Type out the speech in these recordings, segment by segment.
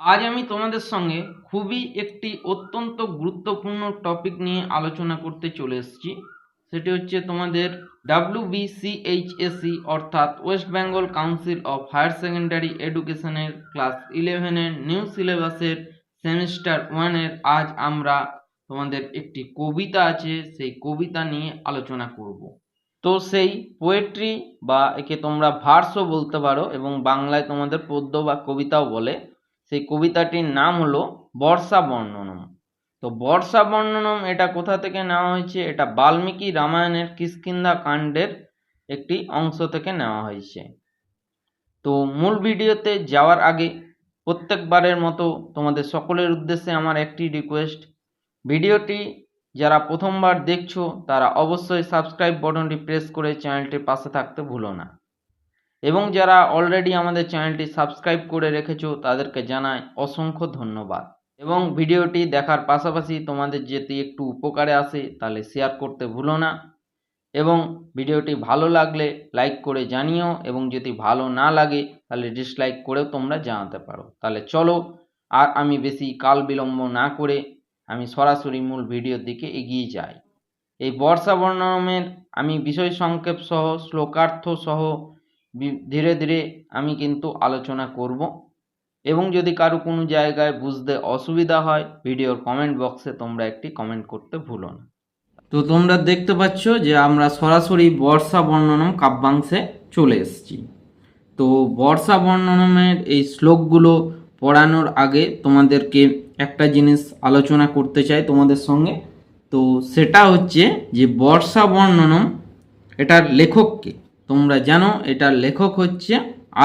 আজ আমি তোমাদের সঙ্গে খুবই একটি অত্যন্ত গুরুত্বপূর্ণ টপিক নিয়ে আলোচনা করতে চলে এসেছি। সেটি হচ্ছে তোমাদের ডাব্লিউবিসিএইচএসি অর্থাৎ West Bengal council of higher secondary এডুকেশনের ক্লাস ইলেভেনের নিউ সিলেবাসের সেমিস্টার ওয়ানের আজ আমরা তোমাদের একটি কবিতা আছে, সেই কবিতা নিয়ে আলোচনা করব। তো সেই পোয়েট্রি বা একে তোমরা ভার্সও বলতে পারো এবং বাংলায় তোমাদের পদ্য বা কবিতাও বলে। সেই কবিতাটির নাম হলো বর্ষা বর্ণনম। তো বর্ষা বর্ণনম এটা কোথা থেকে নেওয়া হয়েছে? এটা বাল্মীকি রামায়ণের কিষ্কিন্ধা কাণ্ডের একটি অংশ থেকে নেওয়া হয়েছে। তো মূল ভিডিওতে যাওয়ার আগে প্রত্যেকবারের মতো তোমাদের সকলের উদ্দেশ্যে আমার একটি রিকোয়েস্ট ভিডিওটি যারা প্রথমবার দেখছ, তারা অবশ্যই সাবস্ক্রাইব বাটনটি প্রেস করে চ্যানেলটির পাশে থাকতে ভুলো না। এবং যারা অলরেডি আমাদের চ্যানেলটি সাবস্ক্রাইব করে রেখেছো, তাদেরকে জানাই অসংখ্য ধন্যবাদ। এবং ভিডিওটি দেখার পাশাপাশি তোমাদের যদি একটু উপকারে আসে, তাহলে শেয়ার করতে ভুলো না। এবং ভিডিওটি ভালো লাগলে লাইক করে জানিও, এবং যদি ভালো না লাগে, তাহলে ডিসলাইক করেও তোমরা জানাতে পারো। তাহলে চলো, আর আমি বেশি কাল বিলম্ব না করে আমি সরাসরি মূল ভিডিওর দিকে এগিয়ে যাই। এই বর্ষা বর্ণমের আমি বিষয় সংক্ষেপ সহ, শ্লোকার্থ সহ ধীরে ধীরে আমি কিন্তু আলোচনা করব। এবং যদি কারও কোনো জায়গায় বুঝতে অসুবিধা হয়, ভিডিওর কমেন্ট বক্সে তোমরা একটি কমেন্ট করতে ভুলো না। তো তোমরা দেখতে পাচ্ছ যে আমরা সরাসরি বর্ষা বর্ণনম কাব্যাংশে চলে এসেছি। তো বর্ষা বর্ণনমের এই শ্লোকগুলো পড়ানোর আগে তোমাদেরকে একটা জিনিস আলোচনা করতে চাই তোমাদের সঙ্গে। তো সেটা হচ্ছে যে বর্ষা বর্ণনম, এটার লেখককে তোমরা জানো এটার লেখক হচ্ছে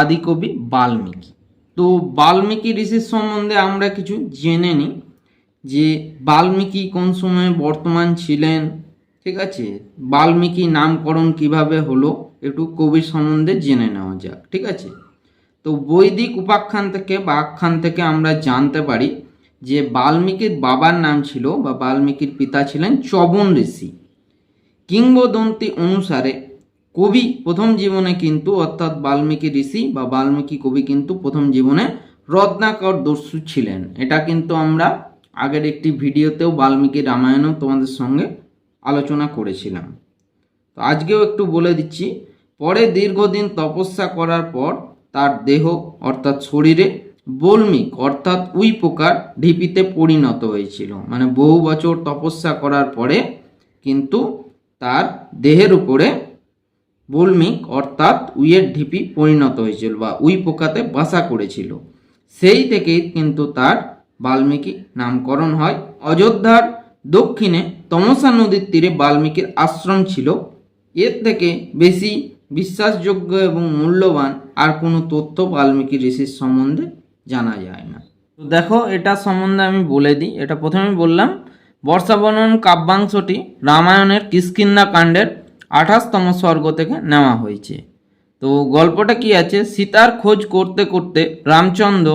আদিকবি বাল্মীকি। তো বাল্মীকি ঋষির সম্বন্ধে আমরা কিছু জেনে নিই যে বাল্মীকি কোন সময়ে বর্তমান ছিলেন, ঠিক আছে? বাল্মীকি নামকরণ কীভাবে হলো, একটু কবির সম্বন্ধে জেনে নেওয়া যাক, ঠিক আছে? তো বৈদিক উপাখ্যান থেকে বা আখ্যান থেকে আমরা জানতে পারি যে বাল্মীকির বাবার নাম ছিল বা বাল্মীকির পিতা ছিলেন চবন ঋষি। কিংবদন্তি অনুসারে কবি প্রথম জীবনে কিন্তু অর্থাৎ বাল্মীকি ঋষি বা বাল্মীকি কবি কিন্তু প্রথম জীবনে রত্নাকর দস্যু ছিলেন। এটা কিন্তু আমরা আগের একটি ভিডিওতেও বাল্মীকি রামায়ণও তোমাদের সঙ্গে আলোচনা করেছিলাম। তো আজকেও একটু বলে দিচ্ছি, পরে দীর্ঘদিন তপস্যা করার পর তার দেহ অর্থাৎ শরীরে বল্মিক অর্থাৎ উই পোকার ঢিপিতে পরিণত হয়েছিল। মানে বহু বছর তপস্যা করার পরে কিন্তু তার দেহের উপরে বল্মিক অর্থাৎ উইয়ের ঢিপি পরিণত হয়েছিল বা উই পোকাতে বাসা করেছিল। সেই থেকেই কিন্তু তার বাল্মীকি নামকরণ হয়। অযোধ্যার দক্ষিণে তমসা নদীর তীরে বাল্মীকির আশ্রম ছিল। এর থেকে বেশি বিশ্বাসযোগ্য এবং মূল্যবান আর কোনো তথ্য বাল্মীকি ঋষির সম্বন্ধে জানা যায় না। তো দেখো, এটা সম্বন্ধে আমি বলে দিই। এটা প্রথমে বললাম বর্ষাবর্ণন কাব্যাংশটি রামায়ণের কিষ্কিন্দা কাণ্ডের আঠাশতম স্বর্গ থেকে নেওয়া হয়েছে। তো গল্পটা কি আছে? সীতার খোঁজ করতে করতে রামচন্দ্র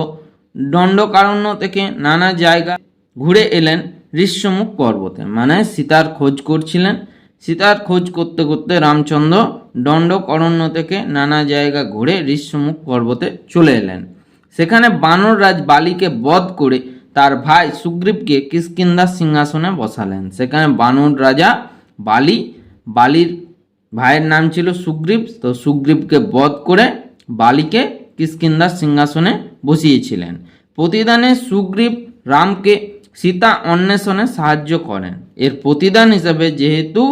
দণ্ডকারণ্য থেকে নানা জায়গা ঘুরে এলেন ঋষ্যমুখ পর্বতে। মানে সীতার খোঁজ করছিলেন। সীতার খোঁজ করতে করতে রামচন্দ্র দণ্ডকরণ্য থেকে নানা জায়গা ঘুরে ঋষ্যমুখ পর্বতে চলে এলেন। সেখানে বানররাজ বালিকে বধ করে তার ভাই সুগ্রীবকে কিষ্কিন্দার সিংহাসনে বসালেন। সেখানে বানর রাজা বালি, বালির ভাইয়ের নাম ছিল সুগ্রীব, তো সুগ্রীবকে বধ করে বালিকে কিষ্কিন্দার সিংহাসনে বসিয়েছিলেন। প্রতিদানে সুগ্রীব রামকে সীতা অন্বেষণে সাহায্য করেন। এর প্রতিদান হিসাবে যেহেতু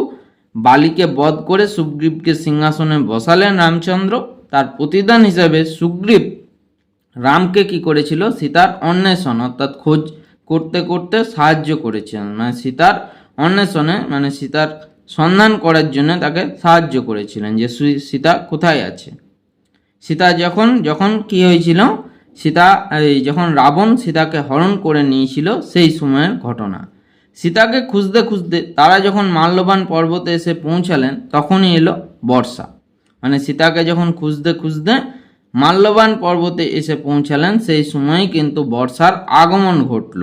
বালিকে বধ করে সুগ্রীবকে সিংহাসনে বসালেন রামচন্দ্র, তার প্রতিদান হিসাবে সুগ্রীব রামকে কি করেছিল? সীতার অন্বেষণ, অর্থাৎ খোঁজ করতে করতে সাহায্য করেছিলেন। মানে সীতার অন্বেষণে মানে সীতার সন্ধান করার জন্য তাকে সাহায্য করেছিলেন যে সীতা কোথায় আছে? সীতা যখন যখন কি হয়েছিল? সীতা যখন রাবণ সীতাকে হরণ করে নিয়েছিল, সেই সময়ের ঘটনা। সীতাকে খুঁজতে খুঁজতে তারা যখন মাল্যবান পর্বতে এসে পৌঁছালেন, তখনই এলো বর্ষা। মানে সীতাকে যখন খুঁজতে খুঁজতে মাল্যবান পর্বতে এসে পৌঁছালেন, সেই সময় কিন্তু বর্ষার আগমন ঘটল।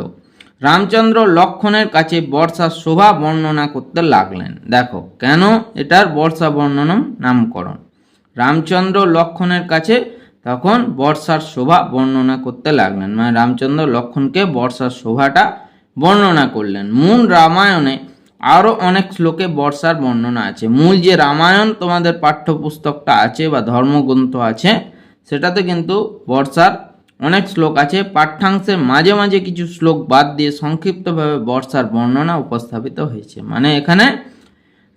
রামচন্দ্র লক্ষণের কাছে বর্ষার শোভা বর্ণনা করতে লাগলেন। দেখো, কেন এটার বর্ষা বর্ণনম নামকরণ? রামচন্দ্র লক্ষণের কাছে তখন বর্ষার শোভা বর্ণনা করতে লাগলেন। মানে রামচন্দ্র লক্ষণকে বর্ষার শোভাটা বর্ণনা করলেন। মূল রামায়ণে আরও অনেক শ্লোকে বর্ষার বর্ণনা আছে। মূল যে রামায়ণ তোমাদের পাঠ্যপুস্তকটা আছে বা ধর্মগ্রন্থ আছে, সেটাতে কিন্তু বর্ষার অনেক শ্লোক আছে। পাঠ্যাংশের মাঝে মাঝে কিছু শ্লোক বাদ দিয়ে সংক্ষিপ্তভাবে বর্ষার বর্ণনা উপস্থাপিত হয়েছে। মানে এখানে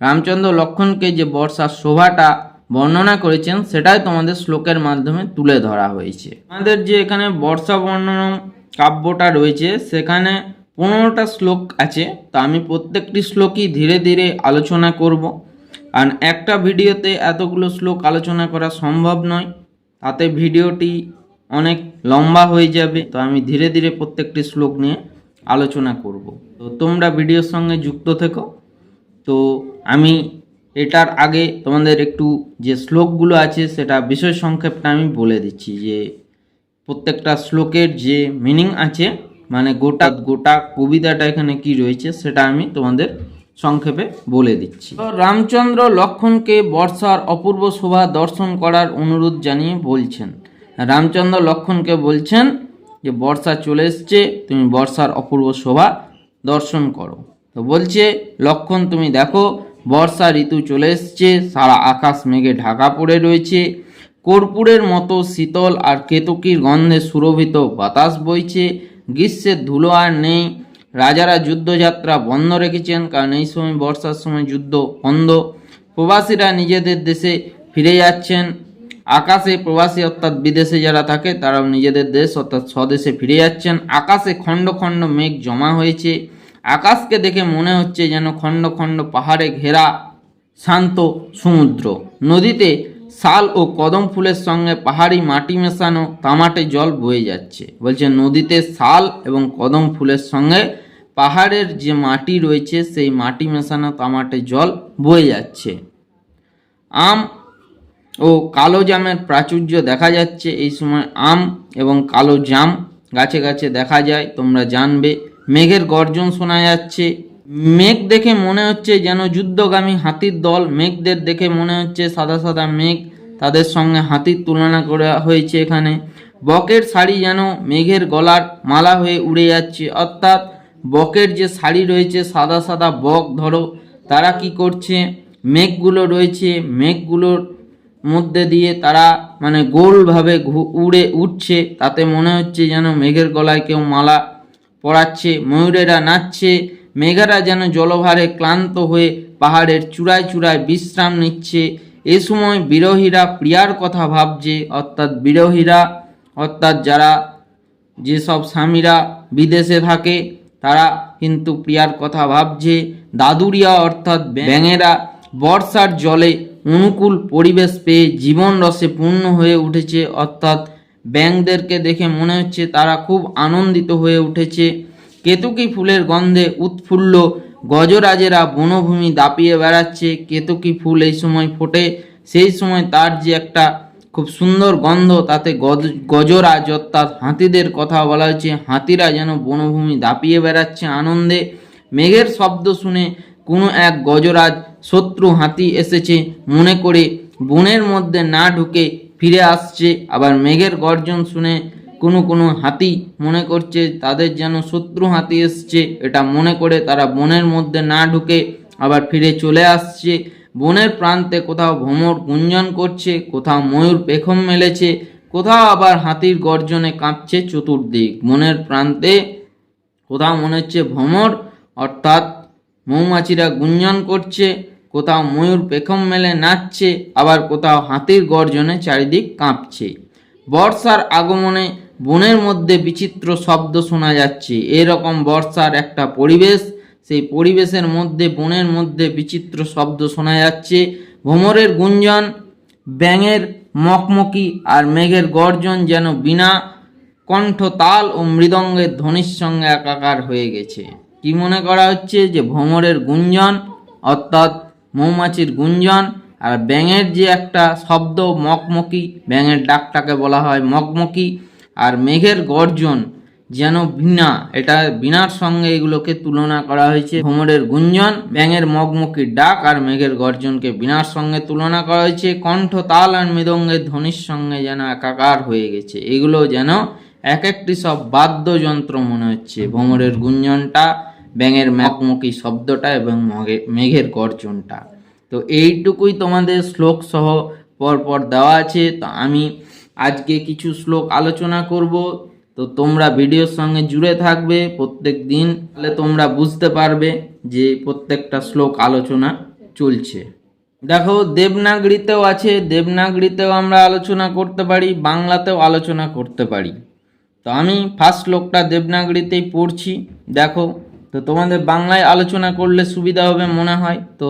রামচন্দ্র লক্ষণকে যে বর্ষার শোভাটা বর্ণনা করেছেন, সেটাই তোমাদের শ্লোকের মাধ্যমে তুলে ধরা হয়েছে। আমাদের যে এখানে বর্ষা বর্ণনা কাব্যটা রয়েছে, সেখানে পনেরোটা শ্লোক আছে। তো আমি প্রত্যেকটি শ্লোকই ধীরে ধীরে আলোচনা করব। আর একটা ভিডিওতে এতগুলো শ্লোক আলোচনা করা সম্ভব নয়। তাতে ভিডিওটি অনেক লম্বা হয়ে যাবে। তো আমি ধীরে ধীরে প্রত্যেকটি শ্লোক নিয়ে আলোচনা করব। তো তোমরা ভিডিওর সঙ্গে যুক্ত থেকো। তো আমি এটার আগে তোমাদের একটু যে শ্লোকগুলো আছে, সেটা বিষয় সংক্ষেপটা আমি বলে দিচ্ছি যে প্রত্যেকটা শ্লোকের যে মিনিং আছে মানে গোটা গোটা কবিতাটা এখানে কি রয়েছে, সেটা আমি তোমাদের সংক্ষেপে বলে দিচ্ছি। তো রামচন্দ্র লক্ষণকে বর্ষার অপূর্ব শোভা দর্শন করার অনুরোধ জানিয়ে বলছেন রামচন্দ্র লক্ষণকে বলছেন যে, বর্ষা চলে এসছে, তুমি বর্ষার অপূর্ব শোভা দর্শন করো। তো বলছে, লক্ষণ, তুমি দেখো, বর্ষা ঋতু চলে এসছে, সারা আকাশ মেঘে ঢাকা পড়ে রয়েছে। কর্পূরের মতো শীতল আর কেতকির গন্ধে সুরভিত বাতাস বইছে। গ্রীষ্মের ধুলো আর নেই। রাজারা যুদ্ধযাত্রা বন্ধ রেখেছেন, কারণ এই সময় বর্ষার সময় যুদ্ধ বন্ধ। প্রবাসীরা নিজেদের দেশে ফিরে যাচ্ছেন। আকাশে প্রবাসী অর্থাৎ বিদেশে যারা থাকে, তারাও নিজেদের দেশ অর্থাৎ স্বদেশে ফিরে যাচ্ছেন। আকাশে খণ্ড খণ্ড মেঘ জমা হয়েছে। আকাশকে দেখে মনে হচ্ছে যেন খণ্ড খণ্ড পাহাড়ে ঘেরা শান্ত সমুদ্র। নদীতে শাল ও কদম ফুলের সঙ্গে পাহাড়ি মাটি মেশানো তামাটে জল বয়ে যাচ্ছে। বলছে, নদীতে শাল এবং কদম ফুলের সঙ্গে পাহাড়ের যে মাটি রয়েছে, সেই মাটি মেশানো তামাটে জল বয়ে যাচ্ছে। আম ও কালো জামের প্রাচুর্য দেখা যাচ্ছে এই সময় আম এবং কালো জাম গাছে গাছে দেখা যায়, তোমরা জানবে। মেঘের গর্জন শোনা যাচ্ছে। মেঘ দেখে মনে হচ্ছে যেন যুদ্ধগামী হাতির দল। মেঘদের দেখে মনে হচ্ছে সাদা সাদা মেঘ। তাদের সঙ্গে হাতির তুলনা করা হয়েছে এখানে। বকের শাড়ি যেন মেঘের গলার মালা হয়ে উড়ে যাচ্ছে। অর্থাৎ বকের যে শাড়ি রয়েছে, সাদা সাদা বক ধরো, তারা কি করছে? মেঘগুলো রয়েছে। মেঘগুলোর মধ্যে দিয়ে তারা মানে গোলভাবে উড়ে উঠছে। তাতে মনে হচ্ছে যেন মেঘের গলায় কেউ মালা পড়াচ্ছে ময়ূরেরা নাচছে। মেঘেরা যেন জলভারে ক্লান্ত হয়ে পাহাড়ের চূড়ায় চূড়ায় বিশ্রাম নিচ্ছে। এ সময় বিরোহীরা প্রিয়ার কথা ভাবছে, অর্থাৎ বিরোহীরা, অর্থাৎ যারা যেসব স্বামীরা বিদেশে থাকে, তারা কিন্তু প্রিয়ার কথা ভাবছে। দাদুরিয়া, অর্থাৎ ব্যাঙেরা বর্ষার জলে অনুকূল পরিবেশ পেয়ে জীবন রসে পূর্ণ হয়ে উঠেছে। অর্থাৎ ব্যাঙদেরকে দেখে মনে হচ্ছে তারা খুব আনন্দিত হয়ে উঠেছে। কেতকী ফুলের গন্ধে উৎফুল্ল গজরাজেরা বনভূমি দাপিয়ে বেড়াচ্ছে। কেতকী ফুল এই সময় ফোটে, সেই সময় তার যে একটা খুব সুন্দর গন্ধ, তাতে গজ- গজরাজ অর্থাৎ হাতিদের কথা বলা হয়েছে। হাতিরা যেন বনভূমি দাপিয়ে বেড়াচ্ছে আনন্দে। মেঘের শব্দ শুনে কোনো এক গজরাজ শত্রু হাতি এসেছে মনে করে বনের মধ্যে না ঢুকে ফিরে আসছে। আবার মেঘের গর্জন শুনে কোনো কোনো হাতি মনে করছে তাদের যেন শত্রু হাতি এসছে। এটা মনে করে তারা বনের মধ্যে না ঢুকে আবার ফিরে চলে আসছে। বনের প্রান্তে কোথাও ভ্রমর গুঞ্জন করছে, কোথাও ময়ূর পেখম মেলেছে, কোথাও আবার হাতির গর্জনে কাঁপছে চতুর্দিক। বনের প্রান্তে কোথাও মনে হচ্ছে ভ্রমর, অর্থাৎ মৌমাছিরা গুঞ্জন করছে, কোথাও ময়ূর পেখম মেলে নাচছে, আবার কোথাও হাতির গর্জনে চারিদিক কাঁপছে। বর্ষার আগমনে বনের মধ্যে বিচিত্র শব্দ শোনা যাচ্ছে। এরকম বর্ষার একটা পরিবেশ, সেই পরিবেশের মধ্যে, বনের মধ্যে বিচিত্র শব্দ শোনা যাচ্ছে। ভোমরের গুঞ্জন, ব্যাঙের মকমকি আর মেঘের গর্জন যেন বিনা কণ্ঠ তাল ও মৃদঙ্গের ধ্বনির সঙ্গে একাকার হয়ে গেছে। কি মনে করা হচ্ছে যে ভ্রমরের গুঞ্জন, অর্থাৎ মৌমাছির গুঞ্জন আর ব্যাঙের যে একটা শব্দ, মকমকি, ব্যাঙের ডাকটাকে বলা হয় মকমকি, আর মেঘের গর্জন যেন বিনা, এটা বিনার সঙ্গে এগুলোকে তুলনা করা হয়েছে। ভ্রমরের গুঞ্জন, ব্যাঙের মগমুখির ডাক আর মেঘের গর্জনকে বিনার সঙ্গে তুলনা করা হয়েছে। কণ্ঠ, তাল আর মৃদঙ্গের ধ্বনির সঙ্গে যেন একাকার হয়ে গেছে। এগুলো যেন এক একটি সব বাদ্যযন্ত্র মনে হচ্ছে। ভ্রমরের গুঞ্জনটা ব্যাঙের মগমুখী শব্দটা এবং মেঘের গর্জনটা। তো এইটুকুই তোমাদের শ্লোক সহ পরপর দেওয়া আছে। তো আমি আজকে কিছু শ্লোক আলোচনা করব। তো তোমরা ভিডিওর সঙ্গে জুড়ে থাকবে প্রত্যেক দিন। তাহলে তোমরা বুঝতে পারবে যে প্রত্যেকটা শ্লোক আলোচনা চলছে। দেখো, দেবনাগরীতেও আছে। দেবনাগরীতেও আমরা আলোচনা করতে পারি, বাংলাতেও আলোচনা করতে পারি। তো আমি ফার্স্ট শ্লোকটা দেবনাগরীতেই পড়ছি। দেখো তো তোমাদের বাংলায় আলোচনা করলে সুবিধা হবে মনে হয়। তো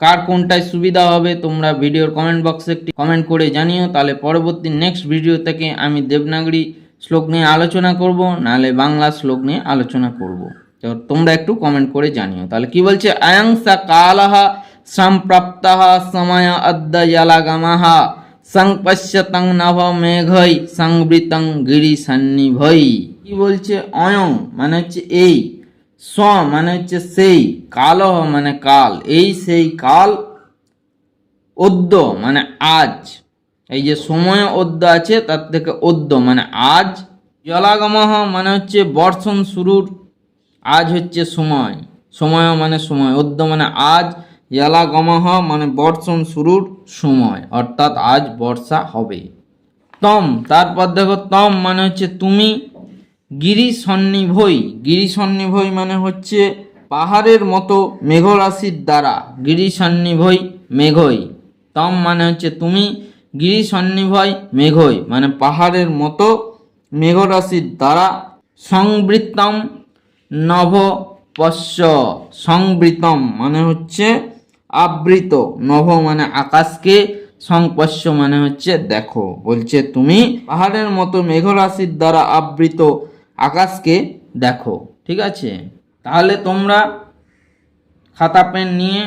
কার কোনটায় সুবিধা হবে তোমরা ভিডিওর কমেন্ট বক্সে একটি কমেন্ট করে জানিও। তাহলে পরবর্তী নেক্সট ভিডিও থেকে আমি দেবনাগরী শ্লোক নিয়ে আলোচনা করব, নাহলে বাংলা শ্লোক নিয়ে আলোচনা করব। তো তোমরা একটু কমেন্ট করে জানিও। তাহলে কি বলছে? আয়াংসা কালহা সম্প্রাপ্তः সময় অদ্য জলাগমঃ সংপশ্যতং নভ মেঘৈ সংবৃতং গিরি সন্নিভৈ কি বলছে? অয়ং মানে হচ্ছে এই। স মানে হচ্ছে সেই কালহ মানে কাল, এই সেই কাল অদ্য মানে আজ। এই যে সময় অদ্য আছে, তার থেকে অদ্য মানে আজ। জলাগমহ মানে হচ্ছে বর্ষণ শুরুর, আজ হচ্ছে সময়। সময় মানে সময়, অদ্য মানে আজ, জলাগমহ মানে বর্ষণ শুরুর সময়, অর্থাৎ আজ বর্ষা হবে। তম, তারপর দেখো তম মানে হচ্ছে তুমি গিরি সন্নিভই গিরি সন্নিভই মানে হচ্ছে পাহাড়ের মতো মেঘরাশির দ্বারা। গিরি সন্নিভই মেঘই। তম মানে হচ্ছে তুমি। গিরি সন্নিভয় মেঘই মানে পাহাড়ের মতো মেঘরাশির দ্বারা। সংবৃত্তম নভ পশ্য সংবৃতম মানে হচ্ছে আবৃত। নভ মানে আকাশকে। সংপশ্য মানে হচ্ছে দেখো। বলছে তুমি। পাহাড়ের মতো মেঘরাশির দ্বারা আবৃত। আকাশকে দেখো, ঠিক আছে? তাহলে তোমরা খাতা পেন নিয়ে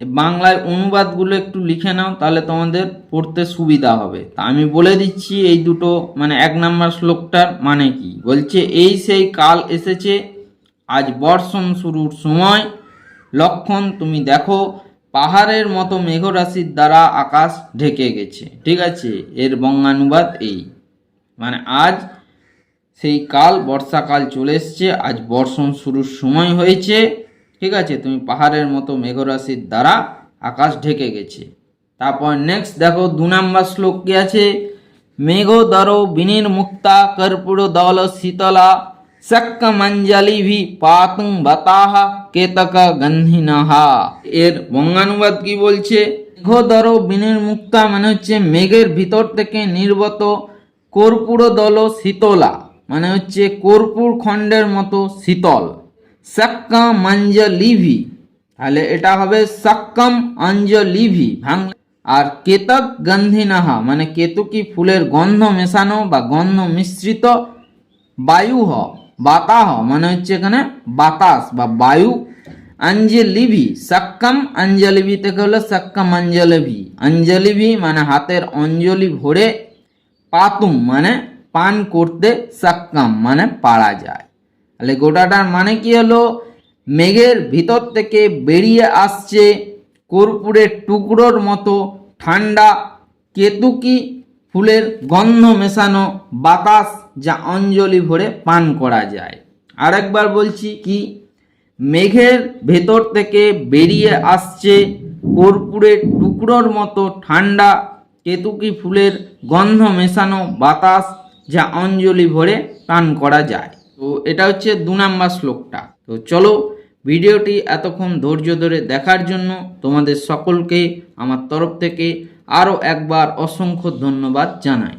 বাংলায় অনুবাদগুলো একটু লিখে নাও, তাহলে তোমাদের পড়তে সুবিধা হবে। তা আমি বলে দিচ্ছি, এই দুটো মানে এক নম্বর শ্লোকটার মানে কি? বলছে, এই সেই কাল এসেছে, আজ বর্ষণ শুরুর সময়। লক্ষণ তুমি দেখো, পাহাড়ের মতো মেঘরাশির দ্বারা আকাশ ঢেকে গেছে। ঠিক আছে, এর বঙ্গানুবাদ এই। মানে আজ সেই কাল বর্ষাকাল চলে এসছে, আজ বর্ষণ শুরুর সময় হয়েছে। ঠিক আছে, তুমি পাহাড়ের মতো মেঘরাশির দ্বারা আকাশ ঢেকে গেছে। তারপর নেক্সট দেখো, দু নম্বর শ্লোক কি আছে? মেঘ দর বিনির মুক্তা কর্পূর দল শীতলা শক্ক মঞ্জলি ভি পাতুং বাতাহা কেতক গন্ধিনহা এর বঙ্গানুবাদ কি বলছে? মেঘদর বিনির মুক্তা মানে হচ্ছে মেঘের ভিতর থেকে নির্গত কর্পূর দল শীতলা। মানে হচ্ছে কর্পূর খণ্ডের মতো শীতল। সাক্কা মাঞ্জলিভি তাহলে এটা হবে সাক্কাম অঞ্জলিভি ভাঙ আর কেতক গন্ধিনাহা মানে কেতুকি ফুলের গন্ধ মেশানো বা গন্ধ মিশ্রিত বায়ু হ বাতাহ মানে হচ্ছে এখানে বাতাস বা বায়ু। অঞ্জলিভি সাক্কাম অঞ্জলিভি থেকে হলো সাক্কাম অঞ্জলিভি অঞ্জলিভি মানে হাতের অঞ্জলি ভরে পাতুম মানে পান করতে সাক্কাম মানে পারা যায়। তাহলে গোটাটার মানে কি হলো? মেঘের ভিতর থেকে বেরিয়ে আসছে কর্পূরের টুকরোর মতো ঠান্ডা কেতুকি ফুলের গন্ধ মেশানো বাতাস যা অঞ্জলি ভরে পান করা যায়। আরেকবার বলছি কি? মেঘের ভেতর থেকে বেরিয়ে আসছে কর্পূরের টুকরোর মতো ঠান্ডা কেতুকি ফুলের গন্ধ মেশানো বাতাস যা অঞ্জলি ভরে পান করা যায়। তো এটা হচ্ছে দু নাম্বার শ্লোকটা। তো চলো ভিডিওটি এতক্ষণ ধৈর্য ধরে দেখার জন্য তোমাদের সকলকে আমার তরফ থেকে আরও একবার অসংখ্য ধন্যবাদ জানাই।